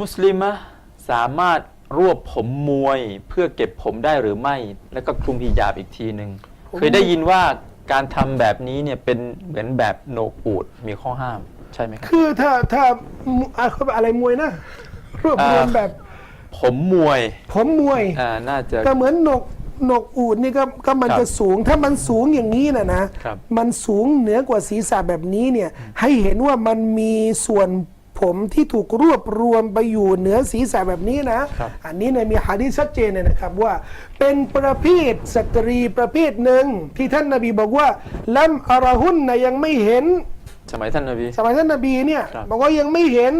มุสลิมะสามารถรวบผมมวยเพื่อเก็บผมได้หรือไม่ แล้วก็คลุมฮิญาบอีกทีหนึ่งผมเคยได้ยินว่าการทำแบบนี้เนี่ยเป็นเหมือนแบบโหนกอูดมีข้อห้ามใช่ไหมครับ คือถ้าถ้ามุอะเขาอะไรมวยนะรวบรวมอ่าแบบผมมวยผมมวย อ่าน่าจะ ก็เหมือนนกนกอูดนี่ก็ก็มันครับจะสูง ถ้ามันสูงอย่างนี้นะนะครับ มันสูงเหนือกว่าศีรษะแบบนี้เนี่ย ให้เห็นว่ามันมีส่วน ผมที่ถูกรวบรวมไปอยู่เหนือศีรษะแบบนี้นะครับอันนี้เนี่ยมีหะดีษชัดเจนเลยนะครับว่า เป็นประเภทสตรีประเภทหนึ่งที่ท่านนบีบอกว่าลัมอาราหุนนะยังไม่เห็นสมัยท่านนบีสมัยท่านนบีเนี่ยครับบอกว่ายังไม่เห็น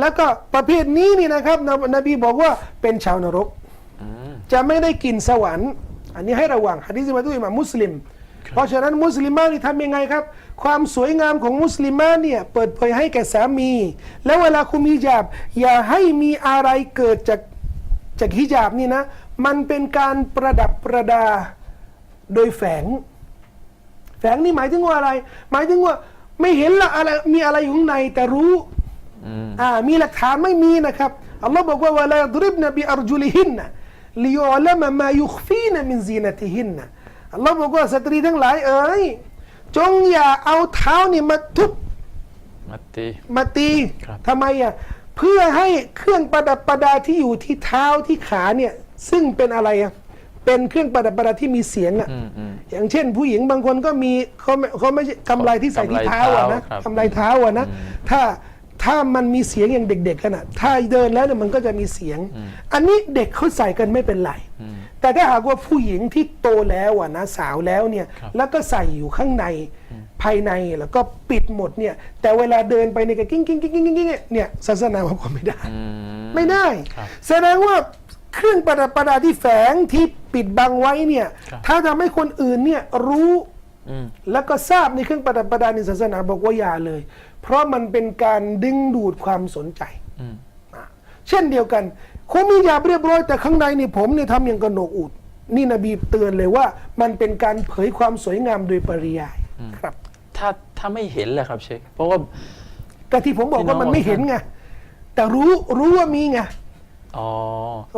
แล้วก็ประเภทนี้นี่นะครับนบนบีบอกว่าเป็นชาวนรกอืมจะไม่ได้กินสวรรค์ อันนี้ให้ระวังฮะดิษมาตุอิหมามมุสลิม เพราะฉะนั้นมุสลิมานี่ทำยังไงครับ ความสวยงามของมุสลิมาเนี่ยเปิดเผยให้แก่สามี แล้วเวลาคุมฮิญาบ อย่าให้มีอะไรเกิดจากจากฮิญาบนี่นะ มันเป็นการประดับประดาโดยแฝง แฝงนี่หมายถึงว่าอะไร หมายถึงว่าไม่เห็นละอะไรมีอะไรอยู่ข้างในแต่รู้อ่ามีหลักฐานไม่มีนะครับอัลลอฮ์บอกว่าเวลาดริบนบีอัรจุลิฮินนะลิยอัลมะมายุคฟีนะมินซีนติฮินนะ บอกว่าสตรีทั้งหลายเอ๋ยจงอย่าเอาเท้านี่มาทุบมัตตีมาตีครับทำไมอะเพื่อให้เครื่องประดับประดาที่อยู่ที่เท้าที่ขาเนี่ยซึ่งเป็นอะไรอะเป็นเครื่องประดับประดาที่มีเสียงอะอืมอืมอย่างเช่น ผู้หญิงบางคนก็มีเขาไม่เขาไม่ใช่กำไรที่ใส่ที่เท้าอะนะกำไรเท้าครับกำไรเท้าอะนะถ้าถ้ามันมีเสียงอย่างเด็กๆกันอะถ้าเดินแล้วเนี่ยมันก็จะมีเสียง อันนี้เด็กเขาใส่กันไม่เป็นไร แต่ถ้าหากว่าผู้หญิงที่โตแล้วอะนะสาวแล้วเนี่ยครับแล้วก็ใส่อยู่ข้างในภายในแล้วก็ปิดหมดเนี่ย แต่เวลาเดินไปเนี่ยก็กิ้งกิ้งกิ้งกิ้งกิ้งกิ้งเนี่ยศาสนาบอกว่าไม่ได้อืมไม่ได้ครับแสดงว่าเครื่องประดับประดาที่แฝงที่ปิดบังไว้เนี่ยครับถ้าทำให้คนอื่นเนี่ยรู้อืมแล้วก็ทราบในเครื่องประดับประดาในศาสนาบอกว่าอย่าเลย เพราะมันเป็นการดึงดูดความสนใจอืมอะเช่นเดียวกัน คงมียาบเรียบร้อยแต่ข้างในนี่ผมเนี่ยทำอย่างกระโหนกอูดนี่นบีเตือนเลยว่า มันเป็นการเผยความสวยงามโดยปริยายครับ ถ้าถ้าไม่เห็นแหละครับเชคเพราะว่าแต่ที่ผมบอกพี่น้ว่าองมันไม่เห็นไงแต่รู้รู้ว่ามีไงอ๋อ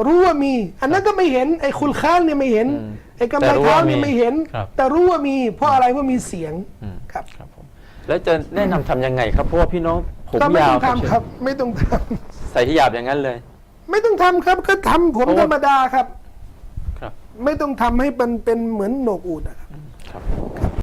รู้ว่ามี อันนั้นก็ไม่เห็นไอ้คุลค้านเนี่ยไม่เห็นอืมไอ้กำไรแต่รู้เท้าว่ามีเนี่ยไม่เห็นครับแต่รู้ว่ามีเพราะอะไรว่ามีเสียงอืมครับครับผมแล้วจะแนะนำทำยังไงครับเพราะว่าพี่น้องผมก็ไม่ยาต้วองทำครับ ไม่ต้องทใส่ที่หยาบอย่างนั้นเลยำ ไม่ต้องทำครับก็ทำผมเพราะว่า ธรรมดาครับ ครับ ไม่ต้องทำให้มันเป็นเหมือนโหนกอูดอะครับ ครับ